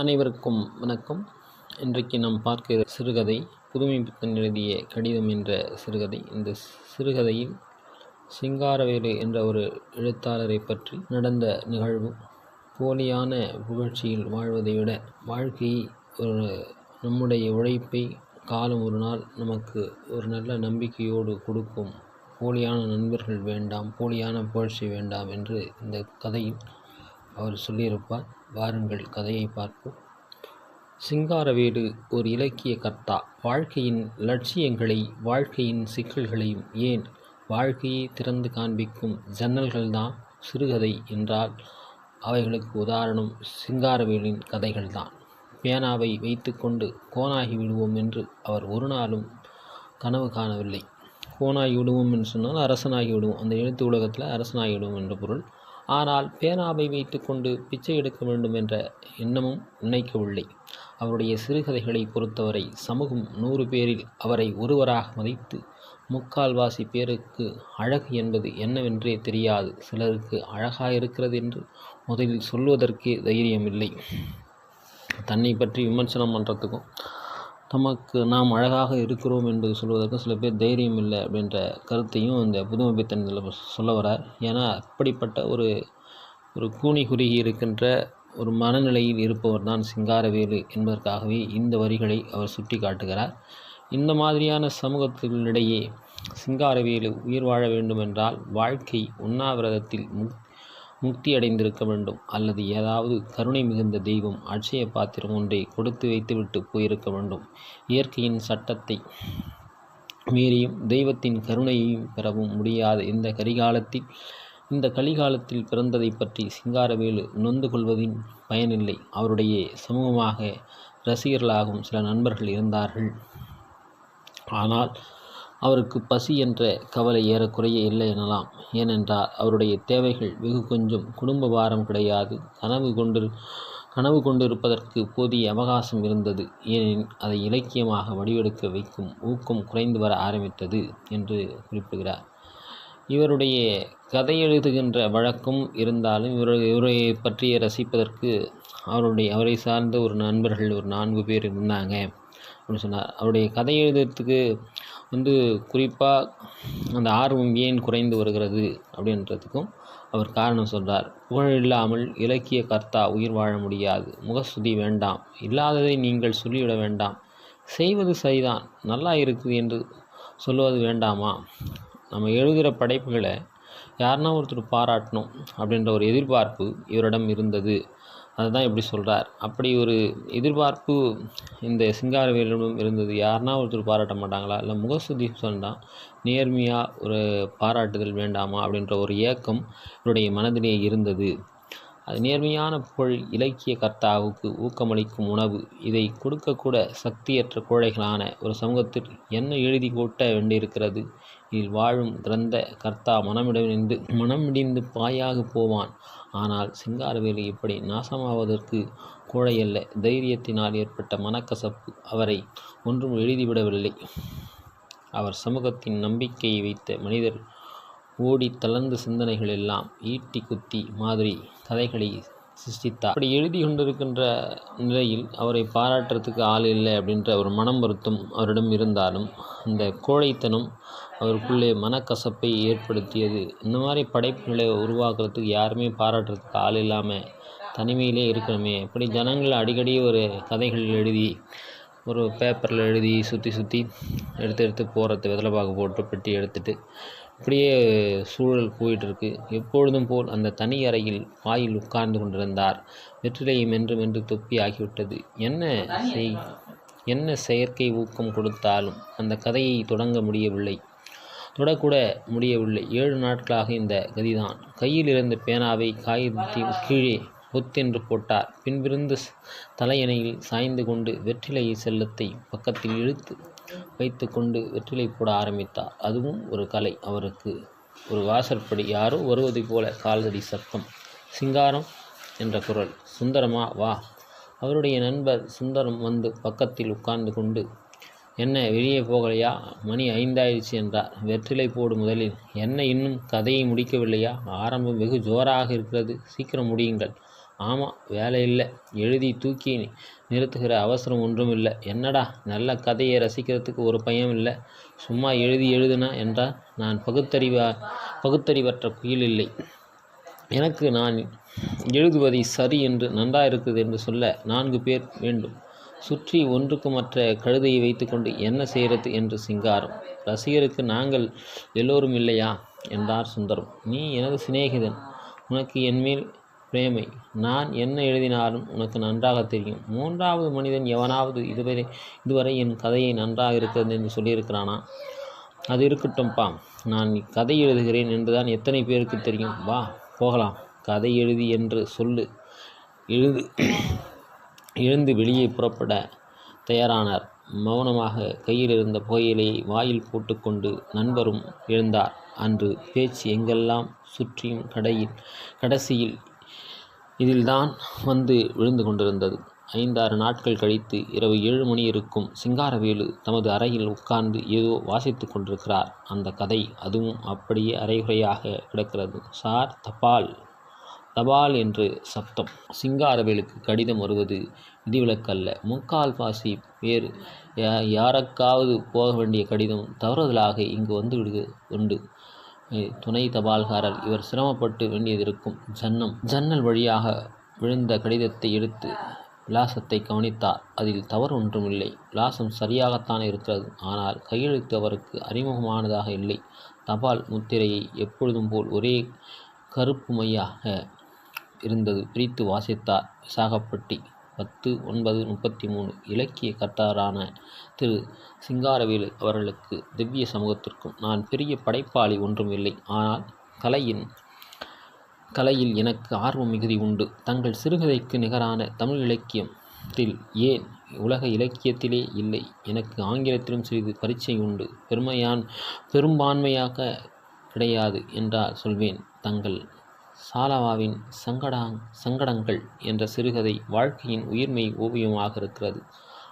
அனைவருக்கும் வணக்கம். இன்றைக்கு நாம் பார்க்கிற சிறுகதை புதுமைபுத்தன் எழுதிய கடிதம் என்ற சிறுகதை. இந்த சிறுகதையில் சிங்காரவேலு என்ற ஒரு எழுத்தாளரை பற்றி நடந்த நிகழ்வு போலியான புகழ்ச்சியில் வாழ்வதை விட வாழ்க்கையை ஒரு நம்முடைய உழைப்பை காலம் ஒரு நாள் நமக்கு ஒரு நல்ல நம்பிக்கையோடு கொடுக்கும். போலியான நண்பர்கள் வேண்டாம் போலியான புகழ்ச்சி வேண்டாம் என்று இந்த கதையில் அவர் சொல்லியிருப்பார். வாருங்கள் கதையை பார்ப்போம். சிங்காரவேடு ஒரு இலக்கிய கர்த்தா. வாழ்க்கையின் லட்சியங்களை வாழ்க்கையின் சிக்கல்களையும் ஏன் வாழ்க்கையை திறந்து காண்பிக்கும் ஜன்னல்கள்தான் சிறுகதை என்றால் அவைகளுக்கு உதாரணம் சிங்காரவேலின் கதைகள்தான். பேனாவை வைத்துக்கொண்டு கோனாகி விடுவோம் என்று அவர் ஒரு நாளும் கனவு காணவில்லை. கோனாகி விடுவோம் என்று சொன்னால் அரசனாகி விடுவோம். அந்த எழுத்து உலகத்தில் அரசனாகி விடுவோம் என்ற பொருள். ஆனால் பேனாவை வைத்துக்கொண்டு பிச்சை எடுக்க வேண்டும் என்ற எண்ணமும் நினைக்கவில்லை. அவருடைய சிறுகதைகளை பொறுத்தவரை சமூகம் நூறு பேரில் அவரை ஒருவராக மதித்து முக்கால்வாசி பேருக்கு அழகு என்பது என்னவென்றே தெரியாது. சிலருக்கு அழகாக இருக்கிறது என்று முதலில் சொல்வதற்கே தைரியமில்லை. தன்னை பற்றி விமர்சனம் பண்ணுறதுக்கும் தமக்கு நாம் அழகாக இருக்கிறோம் என்பது சொல்வதற்கு சில பேர் தைரியம் இல்லை அப்படின்ற கருத்தையும் இந்த புதுமை சொல்ல வரார். ஏன்னா அப்படிப்பட்ட ஒரு ஒரு கூனி குறுகி இருக்கின்ற ஒரு மனநிலையில் இருப்பவர் தான் சிங்காரவேலு என்பதற்காகவே இந்த வரிகளை அவர் சுட்டி காட்டுகிறார். இந்த மாதிரியான சமூகத்தினிடையே சிங்காரவேலு உயிர் வாழ வேண்டுமென்றால் வாழ்க்கை உண்ணாவிரதத்தில் முக் முக்தி அடைந்திருக்க வேண்டும். அல்லது ஏதாவது கருணை மிகுந்த தெய்வம் அட்சய பாத்திரம் ஒன்றை கொடுத்து வைத்துவிட்டு போயிருக்க வேண்டும். இயற்கையின் சட்டத்தை மீறியும் தெய்வத்தின் கருணையையும் பெறவும் முடியாத. இந்த கரிகாலத்தில் இந்த கலிகாலத்தில் பிறந்ததை பற்றி சிங்காரவேலு நொந்து கொள்வதின் பயனில்லை. அவருடைய சமூகமாக ரசிகர்களாகவும் சில நண்பர்கள் இருந்தார்கள். ஆனால் அவருக்கு பசி என்ற கவலை ஏறக்குறைய இல்லை எனலாம். ஏனென்றால் அவருடைய தேவைகள் வெகு கொஞ்சம் குடும்ப பாரம் கிடையாது. கனவு கொண்டு கனவு கொண்டிருப்பதற்கு போதிய அவகாசம் இருந்தது. ஏனெனில் அதை இலக்கியமாக வடிவெடுக்க வைக்கும் ஊக்கம் குறைந்து வர ஆரம்பித்தது என்று குறிப்பிடுகிறார். இவருடைய கதை எழுதுகின்ற வழக்கம் இருந்தாலும் இவர் இவரை பற்றிய ரசிப்பதற்கு அவருடைய அவரை சார்ந்த ஒரு நண்பர்கள் ஒரு நான்கு பேர் இருந்தாங்க. அப்படின்னு சொன்னார். அவருடைய கதை எழுதுறதுக்கு வந்து குறிப்பாக அந்த ஆர்வம் ஏன் குறைந்து வருகிறது அப்படின்றதுக்கும் அவர் காரணம் சொல்கிறார் புகழ் இல்லாமல் இலக்கிய கர்த்தா உயிர் வாழ முடியாது. முகஸ்துதி வேண்டாம். இல்லாததை நீங்கள் சொல்லிவிட வேண்டாம். செய்வது சரிதான். நல்லா இருக்குது என்று சொல்லுவது வேண்டாமா? நம்ம எழுதுகிற படைப்புகளை யாருன்னா ஒருத்தர் பாராட்டணும் அப்படின்ற ஒரு எதிர்பார்ப்பு இவரிடம் இருந்தது. அதுதான் இப்படி சொல்கிறார் அப்படி ஒரு எதிர்பார்ப்பு இந்த சிங்காரவேலிடம் இருந்தது. யாருன்னா ஒருத்தர் பாராட்ட மாட்டாங்களா? இல்லை முகசுதி தான் நேர்மையாக ஒரு பாராட்டுதல் வேண்டாமா? அப்படின்ற ஒரு ஏக்கம் இவருடைய மனதிலே இருந்தது. அது நேர்மையான புகழ் இலக்கிய கர்த்தாவுக்கு ஊக்கமளிக்கும் உணவு. இதை கொடுக்கக்கூட சக்தியற்ற கோழைகளான ஒரு சமூகத்தில் என்ன எழுதி கூட்ட வேண்டியிருக்கிறது? இதில் வாழும் கிரந்த கர்த்தா மனமிடமிருந்து மனமிடிந்து பாயாக போவான். ஆனால் சிங்காரவேலு இப்படி நாசமாவதற்கு கோழையல்ல தைரியத்தினால் ஏற்பட்ட மனக்கசப்பு அவரை ஒன்றும் எழுதிவிடவில்லை. அவர் சமூகத்தின் நம்பிக்கையை வைத்த மனிதர் ஓடி தளர்ந்த சிந்தனைகள் எல்லாம் ஈட்டி குத்தி மாதிரி கதைகளை சிருஷ்டித்தார். அப்படி எழுதி கொண்டிருக்கின்ற நிலையில் அவரை பாராட்டுறதுக்கு ஆள் இல்லை அப்படின்ற ஒரு மனம் வருத்தம் அவரிடம் இருந்தாலும் அந்த கோழைத்தனம் அவருக்குள்ளே மனக்கசப்பை ஏற்படுத்தியது. இந்த மாதிரி படைப்புகளை உருவாக்குறதுக்கு யாருமே பாராட்டுறதுக்கு ஆள் இல்லாமல் தனிமையிலே இருக்கணுமே. இப்படி ஜனங்கள் அடிக்கடி ஒரு கதைகள் எழுதி ஒரு பேப்பரில் எழுதி சுற்றி சுற்றி எடுத்து எடுத்து போகிறது வெதலை பாக்கு போட்டு பெட்டி எடுத்துகிட்டு அப்படியே சூழல் போயிட்டுருக்கு. எப்பொழுதும் போல் அந்த தனி அறையில் வாயில் உட்கார்ந்து கொண்டிருந்தார். வெற்றிலையை மென்று மென்று தொப்பி ஆகிவிட்டது. என்ன செய் என்ன செயற்கை ஊக்கம் கொடுத்தாலும் அந்த கதையை தொடங்க முடியவில்லை. தொடக்கூட முடியவில்லை. ஏழு நாட்களாக இந்த கதிதான். கையில் இருந்த பேனாவை காகிதத்தின் கீழே ஒத்தென்று போட்டார். பின்பிருந்து தலையணையில் சாய்ந்து கொண்டு வெற்றிலையை செல்லத்தை பக்கத்தில் இழுத்து வைத்து கொண்டு வெற்றிலை போட ஆரம்பித்தார். அதுவும் ஒரு கலை. அவருக்கு ஒரு வாசற்படி யாரோ வருவதைப் போல கால்தடி சத்தம் சிங்காரம் என்ற குரல் சுந்தரமா வா. அவருடைய நண்பர் சுந்தரம் வந்து பக்கத்தில் உட்கார்ந்து கொண்டு என்ன வெளியே போகலையா? மணி ஐந்தாயிடுச்சு என்றார். வெற்றிலை போடு முதலில். என்ன இன்னும் கதையை முடிக்கவில்லையா? ஆரம்பம் வெகு ஜோராக இருக்கிறது. சீக்கிரம் முடியுங்கள். ஆமாம் வேலை இல்லை எழுதி தூக்கி நிறுத்துகிற அவசரம் ஒன்றும் இல்லை என்னடா நல்ல கதையை ரசிக்கிறதுக்கு ஒரு பயம் இல்லை சும்மா எழுதி எழுதுனா என்றால் நான் பகுத்தறிவா பகுத்தறிவற்ற குயில் இல்லை. எனக்கு நான் எழுதுவதை சரி என்று நன்றாயிருக்குது என்று சொல்ல நான்கு பேர் வேண்டும். சுற்றி ஒன்றுக்கு மற்ற கழுதையை வைத்துக்கொண்டு என்ன செய்கிறது என்று சிங்காரம். ரசிகருக்கு நாங்கள் எல்லோரும் இல்லையா? என்றார் சுந்தரம். நீ எனது சிநேகிதன். உனக்கு என்மேல் பிரேமை நான் என்ன எழுதினாலும் உனக்கு நன்றாக தெரியும். மூன்றாவது மனிதன் எவனாவது இதுவரை இதுவரை என் கதையை நன்றாக இருக்கிறது என்று சொல்லியிருக்கிறானா? அது இருக்கட்டும்பா நான் கதை எழுதுகிறேன் என்றுதான் எத்தனை பேருக்கு தெரியும். வா போகலாம். கதை எழுதி என்று சொல்லு. எழுது. எழுந்து வெளியே புறப்பட தயாரானார். மௌனமாக கையில் இருந்த புகையிலையை வாயில் போட்டுக்கொண்டு நண்பரும் எழுந்தார். அன்று பேச்சு எங்கெல்லாம் சுற்றியும் கடையில் கடைசியில் இதில்தான் வந்து விழுந்து கொண்டிருந்தது. ஐந்தாறு நாட்கள் கழித்து இரவு ஏழு மணி இருக்கும் சிங்காரவேலு தமது அறையில் உட்கார்ந்து ஏதோ வாசித்து கொண்டிருக்கிறார். அந்த கதை அதுவும் அப்படியே அரைகுறையாக கிடக்கிறது. சார் தபால் தபால் என்று சப்தம். சிங்காரவேலுக்கு கடிதம் வருவது விதிவிலக்கல்ல. முக்கால் பாசி வேறு யா- யாருக்காவது போக வேண்டிய கடிதம் தவறுதலாக இங்கு வந்து விடுக உண்டு. துணை தபால்காரர். இவர் சிரமப்பட்டு வேண்டியதிருக்கும் ஜன்னம். ஜன்னல் வழியாக விழுந்த கடிதத்தை எடுத்து விலாசத்தை கவனித்தார். அதில் தவறு ஒன்றுமில்லை. விலாசம் சரியாகத்தான் இருக்கிறது. ஆனால் கையெழுத்து அவருக்கு அறிமுகமானதாக இல்லை. தபால் முத்திரையை எப்பொழுதும் போல் ஒரே கருப்பு மையாக இருந்தது. பிரித்து வாசித்தார் விசாகப்பட்டி. பத்து ஒன்பது முப்பத்தி மூணு இலக்கிய கர்த்தாரான திரு சிங்காரவேலு அவர்களுக்கு திவ்ய சமூகத்திற்கும் நான் பெரிய படைப்பாளி ஒன்றும் இல்லை. ஆனால் கலையின் கலையில் எனக்கு ஆர்வம் மிகுதி உண்டு. தங்கள் சிறுகதைக்கு நிகரான தமிழ் இலக்கியத்தில் ஏன் உலக இலக்கியத்திலே இல்லை? எனக்கு ஆங்கிலத்திலும் சிறிது பரீட்சை உண்டு. பெருமையான் பெரும்பான்மையாக கிடையாது என்றால் சொல்வேன். தங்கள் சாலாவாவின் சங்கடாங் சங்கடங்கள் என்ற சிறுகதை வாழ்க்கையின் உயிர்மை ஓவியமாக இருக்கிறது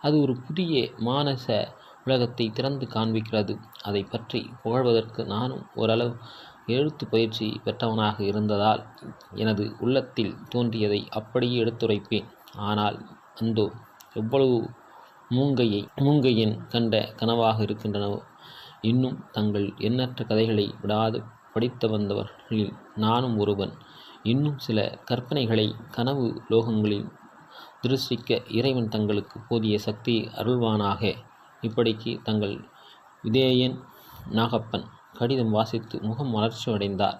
அது ஒரு புதிய மானச உலகத்தை திறந்து காண்பிக்கிறது. அதை பற்றி புகழ்வதற்கு நானும் ஓரளவு எழுத்து பயிற்சி பெற்றவனாக இருந்ததால் எனது உள்ளத்தில் தோன்றியதை அப்படியே எடுத்துரைப்பேன். ஆனால் அந்தோ எவ்வளவு மூங்கையை மூங்கையின் கண்ட கனவாக இருக்கின்றனவோ இன்னும் தங்கள் எண்ணற்ற கதைகளை விடாது படித்து வந்தவர்களில் நானும் ஒருவன். இன்னும் சில கற்பனைகளை கனவு லோகங்களில் திருஷ்டிக்க இறைவன் தங்களுக்கு போதிய சக்தி அருள்வானாக. இப்படிக்கு தங்கள் விதேயன் நாகப்பன் கடிதம் வாசித்து முகம் வளர்ச்சி அடைந்தார்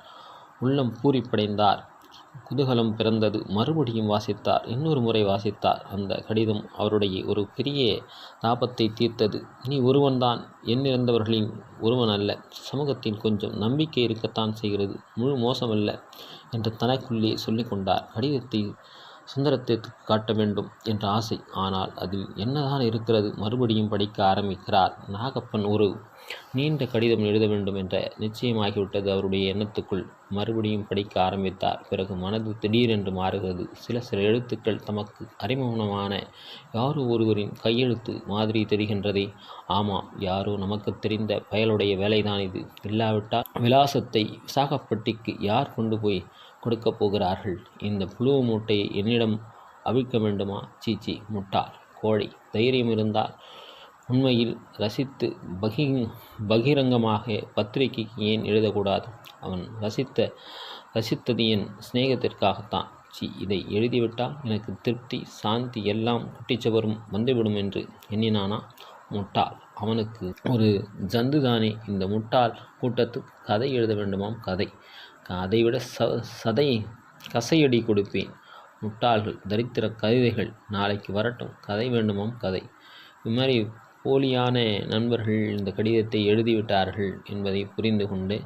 உள்ளம் பூரிப்படைந்தார். குதூகலம் பிறந்தது. மறுபடியும் வாசித்தார். இன்னொரு முறை வாசித்தார். அந்த கடிதம் அவருடைய ஒரு பெரிய தாபத்தை தீர்த்தது. நீ ஒருவன்தான் எண்ணிறந்தவர்களின் ஒருவன் அல்ல. சமூகத்தின் கொஞ்சம் நம்பிக்கை இருக்கத்தான் செய்கிறது. முழு மோசமல்ல என்று தனக்குள்ளே சொல்லிக்கொண்டார். கடிதத்தை சுந்தரத்தை காட்ட வேண்டும் என்ற ஆசை. ஆனால் அதில் என்னதான் இருக்கிறது? மறுபடியும் படிக்க ஆரம்பிக்கிறார். நாகப்பன் ஒரு நீண்ட கடிதம் எழுத வேண்டும் என்ற நிச்சயமாகிவிட்டது அவருடைய எண்ணத்துக்குள். மறுபடியும் படிக்க ஆரம்பித்தார். பிறகு மனது திடீரென்று மாறுகிறது. சில சில எழுத்துக்கள் தமக்கு அறிமுகமான யாரோ ஒருவரின் கையெழுத்து மாதிரி தெரிகின்றதே. ஆமாம் யாரோ நமக்கு தெரிந்த பயலுடைய வேலைதான் இது. இல்லாவிட்டால் விலாசத்தை விசாகப்பட்டிக்கு யார் கொண்டு போய் கொடுக்கப் போகிறார்கள். இந்த புழு மூட்டையை என்னிடம் அவிழ்க்க வேண்டுமா? சீச்சி முட்டாள் கோழை தைரியம் இருந்தால் உண்மையில் ரசித்து பகி பகிரங்கமாக பத்திரிகைக்கு ஏன் எழுதக்கூடாது? அவன் ரசித்த ரசித்தது என் சிநேகத்திற்காகத்தான். சி இதை எழுதிவிட்டால் எனக்கு திருப்தி சாந்தி எல்லாம் குட்டிச்சவரும் வந்துவிடும் என்று எண்ணினானா? முட்டாள் அவனுக்கு ஒரு ஜந்துதானே. இந்த முட்டாள் கூட்டத்துக்கு கதை எழுத வேண்டுமாம் கதை. அதைவிட ச சதை கசையடி கொடுப்பேன். முட்டாள்கள் தரித்திர கவிதைகள் நாளைக்கு வரட்டும் கதை வேண்டுமாம் கதை. இது மாதிரி போலியான நண்பர்கள் இந்த கடிதத்தை எழுதிவிட்டார்கள் என்பதை புரிந்து கொண்டு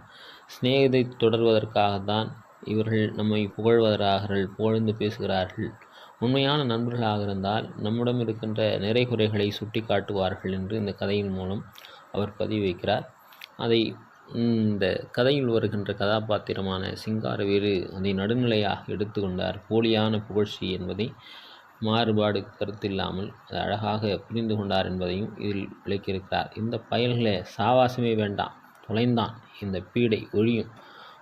சிநேகத்தை தொடர்வதற்காகத்தான் இவர்கள் நம்மை புகழ்வதார்கள் புகழ்ந்து பேசுகிறார்கள். உண்மையான நண்பர்களாக இருந்தால் நம்மிடம் இருக்கின்ற நிறை குறைகளை சுட்டி காட்டுவார்கள் என்று இந்த கதையின் மூலம் அவர் பதிவு வைக்கிறார். அதை இந்த கதையில் வருகின்ற கதாபாத்திரமான சிங்காரவேலு அதை நடுநிலையாக எடுத்துக்கொண்டார். போலியான புகழ்ச்சி என்பதை மாறுபாடு கருத்தில்லாமல் அதை அழகாக புரிந்து கொண்டார் என்பதையும் இதில் விளக்கியிருக்கிறார். இந்த பயல்களை சாவாசமே வேண்டாம் தொலைந்தான். இந்த பீடை ஒழியும்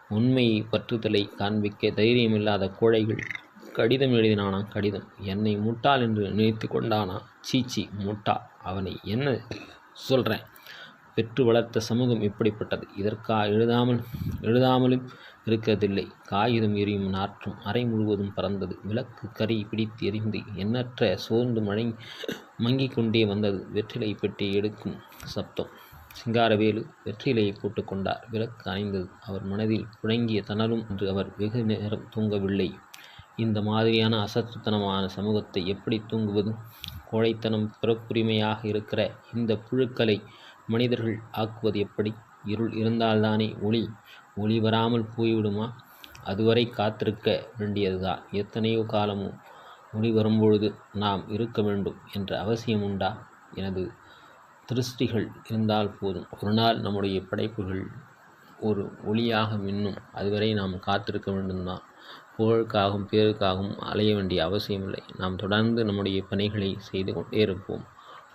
உண்மையை பற்றுதலை காண்பிக்க தைரியமில்லாத கோழைகள் கடிதம் எழுதினானா கடிதம்? என்னை முட்டாள் என்று நினைத்து கொண்டானா சீச்சி முட்டா. அவனை என்ன சொல்கிறேன் பெற்று வளர்த்த சமூகம் எப்படிப்பட்டது இதற்கா எழுதாமல் எழுதாமலும் இருக்கிறதில்லை. காகிதம் எரியும் நாற்றும் அறை முழுவதும் பறந்தது. விளக்கு கரி பிடித்து எரிந்து எண்ணற்ற சோர்ந்து மழை மங்கிக் கொண்டே வந்தது. வெற்றிலை பெட்டி எடுக்கும் சப்தம். சிங்காரவேலு வெற்றிலையை போட்டுக்கொண்டார் விளக்கு அணைந்தது. அவர் மனதில் புழங்கிய தணலும் என்று அவர் வெகு நேரம் தூங்கவில்லை. இந்த மாதிரியான அசத்துத்தனமான சமூகத்தை எப்படி தூங்குவது? கோழைத்தனம் பிறப்புரிமையாக இருக்கிற இந்த புழுக்களை மனிதர்கள் ஆக்குவது எப்படி? இருள் இருந்தால்தானே ஒளி? ஒளி வராமல் போய்விடுமா? அதுவரை காத்திருக்க வேண்டியதுதான் எத்தனையோ காலமோ ஒளி வரும்பொழுது நாம் இருக்க வேண்டும் என்ற அவசியம் உண்டா எனது திருஷ்டிகள் இருந்தால் போதும். ஒரு நாள் நம்முடைய படைப்புகள் ஒரு ஒளியாக மின்னும். அதுவரை நாம் காத்திருக்க வேண்டும்தான். புகழுக்காகவும் பேருக்காகவும் அலைய வேண்டிய அவசியமில்லை. நாம் தொடர்ந்து நம்முடைய பணிகளை செய்து கொண்டே இருப்போம்.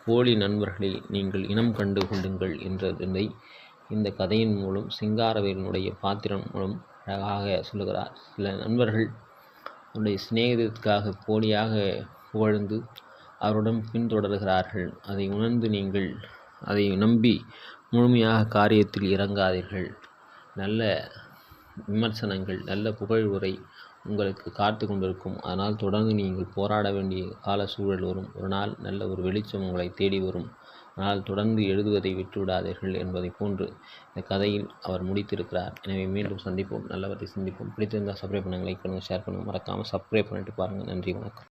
போலி நண்பர்களை நீங்கள் இனம் கண்டு கொள்ளுங்கள் என்றதை இந்த கதையின் மூலம் சிங்காரவேலனுடைய பாத்திரம் மூலம் அழகாக சொல்லுகிறார். சில நண்பர்கள் அவருடைய சிநேகிதத்துக்காக போலியாக புகழ்ந்து அவருடன் பின்தொடர்கிறார்கள். அதை உணர்ந்து நீங்கள் அதை நம்பி முழுமையாக காரியத்தில் இறங்காதீர்கள். நல்ல விமர்சனங்கள் நல்ல புகழ் உரை உங்களுக்கு காத்து கொண்டிருக்கும். அதனால் தொடர்ந்து நீங்கள் போராட வேண்டிய கால சூழல் வரும். ஒரு நாள் நல்ல ஒரு வெளிச்சம் உங்களை தேடி வரும். ஆனால் தொடர்ந்து எழுதுவதை விட்டுவிடாதீர்கள் என்பதை போன்று இந்த கதையில் அவர் முடித்திருக்கிறார். எனவே மீண்டும் சந்திப்போம். நல்லவற்றை சந்திப்போம். பிடித்திருந்தால் சப்ஸ்கிரைப் பண்ணுங்கள் லைக் பண்ணுங்கள் ஷேர் பண்ணுங்கள். மறக்காமல் சப்ஸ்கிரைப் பண்ணிட்டு பாருங்கள். நன்றி வணக்கம்.